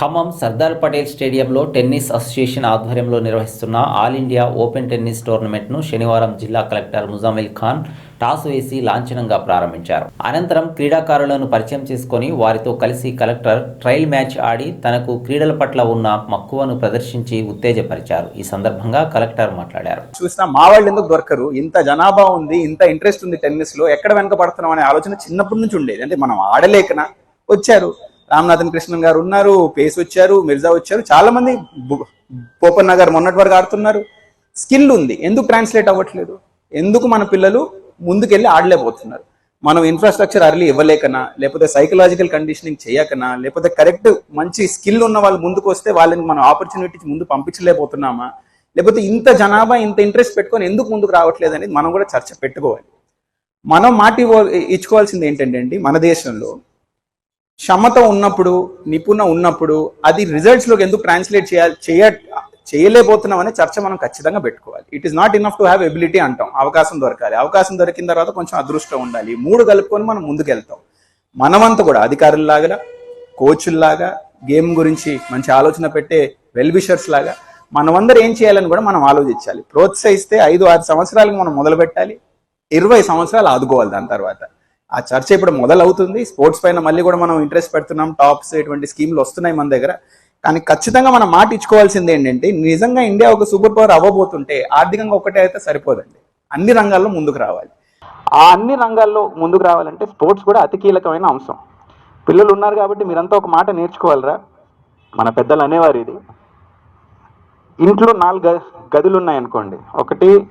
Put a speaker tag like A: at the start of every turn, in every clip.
A: ఖమ్మం సర్దార్ పటేల్ స్టేడియంలో tennis association ఆధ్వర్యంలో నిర్వహిస్తున్న ఆల్ ఇండియా ఓపెన్ టెన్నిస్ టోర్నమెంట్ను శనివారం జిల్లా కలెక్టర్ ముజామిల్ ఖాన్ టాస్ వేసి లాంఛనంగా ప్రారంభించారు. అనంతరం క్రీడాకారులను పరిచయం చేసుకొని వారితో కలిసి కలెక్టర్ ట్రయల్ మ్యాచ్ ఆడి తనకు క్రీడల పట్ల ఉన్న మక్కువను ప్రదర్శించి ఉత్తేజపరిచారు. ఈ సందర్భంగా కలెక్టర్ మాట్లాడారు.
B: చూసిన మా వాళ్ళు ఎందుకు దొరకరు? ఇంత జనాభా ఉంది ఇంత ఇంట్రెస్ట్ ఉంది టెన్నిస్లో ఎక్కడ వెనక పడుతున్నాం అనే ఆలోచన చిన్నప్పటి నుంచి ఉండేది. అంటే మనం ఆడలేకనా? వచ్చారు. రామనాథన్ కృష్ణన్ గారు ఉన్నారు పేస్ వచ్చారు మిర్జా వచ్చారు చాలా మంది బు- పోపన్న గారు మొన్నటి వరకు ఆడుతున్నారు. స్కిల్ ఉంది ఎందుకు ట్రాన్స్లేట్ అవ్వట్లేదు? ఎందుకు మన పిల్లలు ముందుకెళ్ళి ఆడలేకపోతున్నారు? మనం ఇన్ఫ్రాస్ట్రక్చర్ అర్లీ ఇవ్వలేకనా? లేకపోతే సైకలాజికల్ కండిషనింగ్ చేయకనా? లేకపోతే కరెక్ట్ మంచి స్కిల్ ఉన్న వాళ్ళు ముందుకు వస్తే వాళ్ళని మనం ఆపర్చునిటీ ముందు పంపించలేకపోతున్నామా? లేకపోతే ఇంత జనాభా ఇంత ఇంట్రెస్ట్ పెట్టుకొని ఎందుకు ముందుకు రావట్లేదు అనేది మనం కూడా చర్చ పెట్టుకోవాలి. మనం మాట ఇవ్వ- ఇచ్చుకోవాల్సింది ఏంటంటే అండి మన దేశంలో క్షమత ఉన్నప్పుడు నిపుణ ఉన్నప్పుడు అది రిజల్ట్స్లోకి ఎందుకు ట్రాన్స్లేట్ చేయాలి చేయ చేయలేకపోతున్నాం అనే చర్చ మనం ఖచ్చితంగా పెట్టుకోవాలి. It is not enough to have ability అంటాం. అవకాశం దొరకాలి. అవకాశం దొరికిన తర్వాత కొంచెం అదృష్టం ఉండాలి. మూడు కలుపుకొని మనం ముందుకెళ్తాం. మనమంతా కూడా అధికారుల్లాగా కోచుల్లాగా గేమ్ గురించి మంచి ఆలోచన పెట్టే వెల్విషర్స్ లాగా మనమందరూ ఏం చేయాలని కూడా మనం ఆలోచించాలి. ప్రోత్సహిస్తే ఐదు ఆరు సంవత్సరాలకు మనం మొదలు పెట్టాలి ఇరవై సంవత్సరాలు ఆదుకోవాలి దాని తర్వాత. ఆ చర్చ ఇప్పుడు మొదలవుతుంది. స్పోర్ట్స్ పైన మళ్ళీ కూడా మనం ఇంట్రెస్ట్ పెడుతున్నాం. టాప్స్ ఇటువంటి స్కీమ్లు వస్తున్నాయి మన దగ్గర. కానీ ఖచ్చితంగా మనం మాట ఇచ్చుకోవాల్సింది ఏంటంటే నిజంగా ఇండియా ఒక సూపర్ పవర్ అవ్వబోతుంటే ఆర్థికంగా ఒకటే అయితే సరిపోదండి. అన్ని రంగాల్లో ముందుకు రావాలి.
C: ఆ అన్ని రంగాల్లో ముందుకు రావాలంటే స్పోర్ట్స్ కూడా అతి కీలకమైన అంశం. పిల్లలు ఉన్నారు కాబట్టి మీరంతా ఒక మాట నేర్చుకోవాలరా. మన పెద్దలు అనేవారు ఇది. ఇంట్లో నాలుగు గ- గదులు ఉన్నాయనుకోండి ఒకటి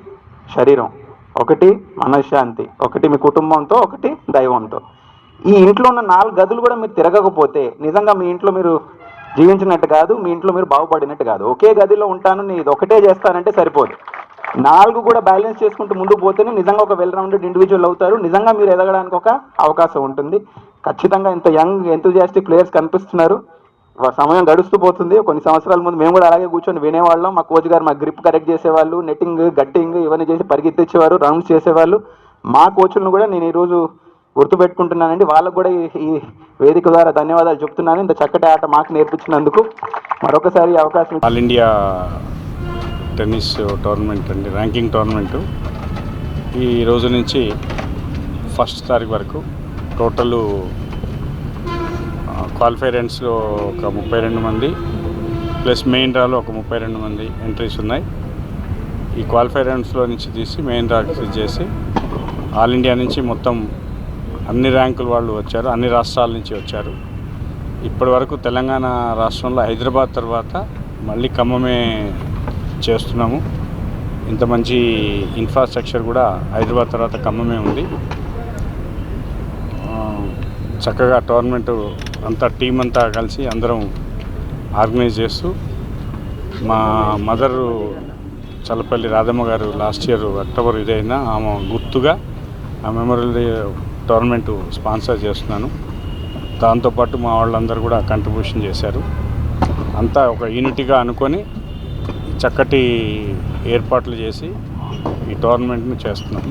C: శరీరం ఒకటి మనశ్శాంతి ఒకటి మీ కుటుంబంతో ఒకటి దైవంతో. ఈ ఇంట్లో ఉన్న నాలుగు గదులు కూడా మీరు తిరగకపోతే నిజంగా మీ ఇంట్లో మీరు జీవించినట్టు కాదు మీ ఇంట్లో మీరు బాగుపడినట్టు కాదు. ఒకే గదిలో ఉంటాను నేను ఇది ఒకటే చేస్తానంటే సరిపోదు. నాలుగు కూడా బ్యాలెన్స్ చేసుకుంటూ ముందుకు పోతేనే నిజంగా ఒక వెల్ రౌండెడ్ ఇండివిజువల్ అవుతారు. నిజంగా మీరు ఎదగడానికి ఒక అవకాశం ఉంటుంది. ఖచ్చితంగా ఇంత యంగ్ ఎంతూజియాస్టిక్ ప్లేయర్స్ కనిపిస్తున్నారు. సమయం గడుస్తూ పోతుంది. కొన్ని సంవత్సరాల ముందు మేము కూడా అలాగే కూర్చొని వినేవాళ్ళం. మా కోచ్ గారు మా గ్రిప్ కరెక్ట్ చేసేవాళ్ళు నెట్టింగ్ గట్టింగ్ ఇవన్నీ చేసి పరిగెత్తించేవారు రౌండ్స్ చేసేవాళ్ళు. మా కోచ్లను కూడా నేను ఈరోజు గుర్తుపెట్టుకుంటున్నానండి. వాళ్ళకు కూడా ఈ- ఈ వేదిక ద్వారా ధన్యవాదాలు చెప్తున్నాను. ఇంత చక్కటి ఆట మాకు నేర్పించినందుకు మరొకసారి అవకాశం
D: ఆల్ ఇండియా టెన్నిస్ టోర్నమెంట్ అండి ర్యాంకింగ్ టోర్నమెంట్. ఈ రోజు నుంచి ఫస్ట్ తారీఖు వరకు టోటల్ క్వాలిఫై ఒక ముప్పై రెండు మంది ప్లస్ మెయిన్ డ్రాలో ఒక ముప్పై రెండు మంది ఎంట్రీస్ ఉన్నాయి. ఈ క్వాలిఫైరెంట్స్లో నుంచి తీసి మెయిన్ డ్రాకి చేసి ఆల్ ఇండియా నుంచి మొత్తం అన్ని ర్యాంకుల వాళ్ళు వచ్చారు అన్ని రాష్ట్రాల నుంచి వచ్చారు. ఇప్పటి వరకు తెలంగాణ రాష్ట్రంలో హైదరాబాద్ తర్వాత మళ్ళీ ఖమ్మమే చేస్తున్నాము. ఇంత మంచి ఇన్ఫ్రాస్ట్రక్చర్ కూడా హైదరాబాద్ తర్వాత ఖమ్మమే ఉంది. చక్కగా టోర్నమెంట్ అంతా టీం అంతా కలిసి అందరం ఆర్గనైజ్ చేస్తూ మా మదరు చల్లపల్లి రాధమ్మ గారు లాస్ట్ ఇయర్ అక్టోబర్ ఇదైనా ఆమె గుర్తుగా ఆ మెమోరియల్ టోర్నమెంట్ స్పాన్సర్ చేస్తున్నాను. దాంతోపాటు మా వాళ్ళందరూ కూడా కంట్రిబ్యూషన్ చేశారు. అంతా ఒక యూనిటీగా అనుకొని చక్కటి ఏర్పాట్లు చేసి ఈ టోర్నమెంట్ని చేస్తున్నాం.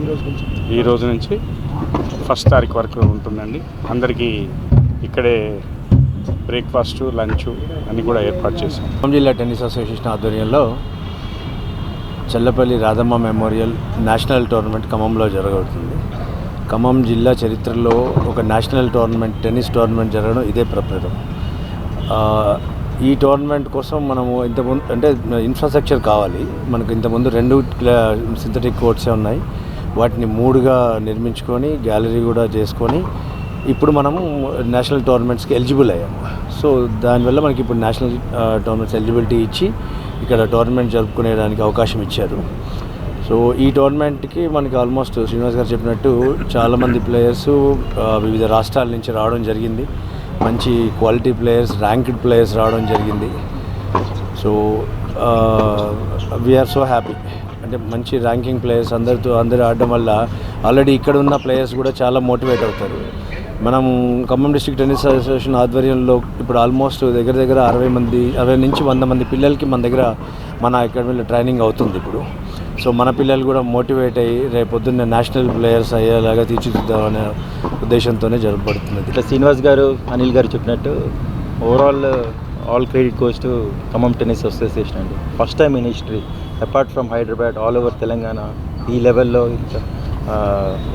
D: ఈ రోజు నుంచి ఫస్ట్ తారీఖు వరకు ఉంటుందండి. అందరికీ ఇక్కడే బ్రేక్ఫాస్ట్ లంచ్ అన్నీ కూడా ఏర్పాటు చేశాం.
E: ఖమ్మం జిల్లా టెన్నిస్ అసోసియేషన్ ఆధ్వర్యంలో Challapalli Radhamma memorial national tournament ఖమ్మంలో జరగబడుతుంది. ఖమ్మం జిల్లా చరిత్రలో ఒక నేషనల్ టోర్నమెంట్ టెన్నిస్ టోర్నమెంట్ జరగడం ఇదే ప్రప్రదం ఈ టోర్నమెంట్ కోసం మనము ఇంతకుముందు అంటే ఇన్ఫ్రాస్ట్రక్చర్ కావాలి. మనకు ఇంతకుముందు రెండు సింథటిక్ కోర్ట్సే ఉన్నాయి. వాటిని మూడుగా నిర్మించుకొని గ్యాలరీ కూడా చేసుకొని ఇప్పుడు మనము నేషనల్ టోర్నమెంట్స్కి ఎలిజిబుల్ అయ్యాము. సో దానివల్ల మనకి ఇప్పుడు నేషనల్ టోర్నమెంట్స్ ఎలిజిబిలిటీ ఇచ్చి ఇక్కడ టోర్నమెంట్ జరుపుకునేదానికి అవకాశం ఇచ్చారు. సో ఈ టోర్నమెంట్కి మనకి ఆల్మోస్ట్ శ్రీనివాస్ గారు చెప్పినట్టు చాలామంది ప్లేయర్స్ వివిధ రాష్ట్రాల నుంచి రావడం జరిగింది. మంచి క్వాలిటీ ప్లేయర్స్ ర్యాంక్డ్ ప్లేయర్స్ రావడం జరిగింది. సో వీఆర్ సో హ్యాపీ అంటే మంచి ర్యాంకింగ్ ప్లేయర్స్ అందరితో అందరూ ఆడడం వల్ల ఆల్రెడీ ఇక్కడ ఉన్న ప్లేయర్స్ కూడా చాలా మోటివేట్ అవుతారు. మనం ఖమ్మం డిస్ట్రిక్ట్ టెన్నిస్ అసోసియేషన్ ఆధ్వర్యంలో ఇప్పుడు ఆల్మోస్ట్ దగ్గర దగ్గర అరవై మంది అరవై నుంచి వంద మంది పిల్లలకి మన దగ్గర మన అకాడమీలో ట్రైనింగ్ అవుతుంది ఇప్పుడు. సో మన పిల్లలు కూడా మోటివేట్ అయ్యి రేపు పొద్దున్న నేషనల్ ప్లేయర్స్ అయ్యేలాగా తీర్చిదిద్దామనే ఉద్దేశంతోనే జరపబడుతుంది
F: ఇట్లా శ్రీనివాస్ గారు అనిల్ గారు చెప్పినట్టు overall all credit goes to Khammam tennis association అండి. First time in history apart from Hyderabad all over Telangana ఈ లెవెల్లో ఇంత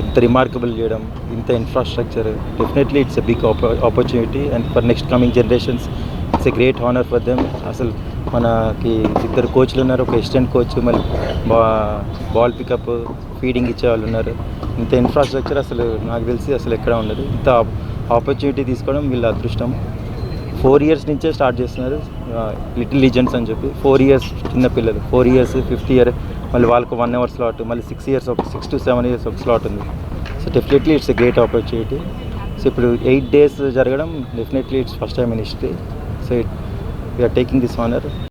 F: ఇంత రిమార్కబుల్ చేయడం ఇంత infrastructure definitely it's a big opportunity and for next coming generations it's a great honour for them అసలు మనకి ఇద్దరు కోచ్లు ఉన్నారు. ఒక అసిస్టెంట్ కోచ్ మళ్ళీ బా బాల్ పికప్ ఫీడింగ్ ఇచ్చే వాళ్ళు ఉన్నారు. ఇంత ఇన్ఫ్రాస్ట్రక్చర్ అసలు నాకు తెలిసి అసలు ఎక్కడ ఉండదు. ఇంత ఆపర్చునిటీ తీసుకోవడం వీళ్ళ అదృష్టం. ఫోర్ ఇయర్స్ నుంచే స్టార్ట్ చేస్తున్నారు. లిటిల్ లీజెండ్స్ అని చెప్పి. ఫోర్ ఇయర్స్ చిన్న పిల్లలు. ఫోర్ ఇయర్స్ ఫిఫ్త్ ఇయర్ మళ్ళీ వాళ్ళకు వన్ అవర్ స్లాట్ మళ్ళీ సిక్స్ ఇయర్స్ ఒక సిక్స్ టు సెవెన్ ఇయర్స్ ఒక స్లాట్ ఉంది. So definitely it's a great opportunity so ఇప్పుడు ఎయిట్ డేస్ జరగడం definitely it's first time in history so it we are taking this honor.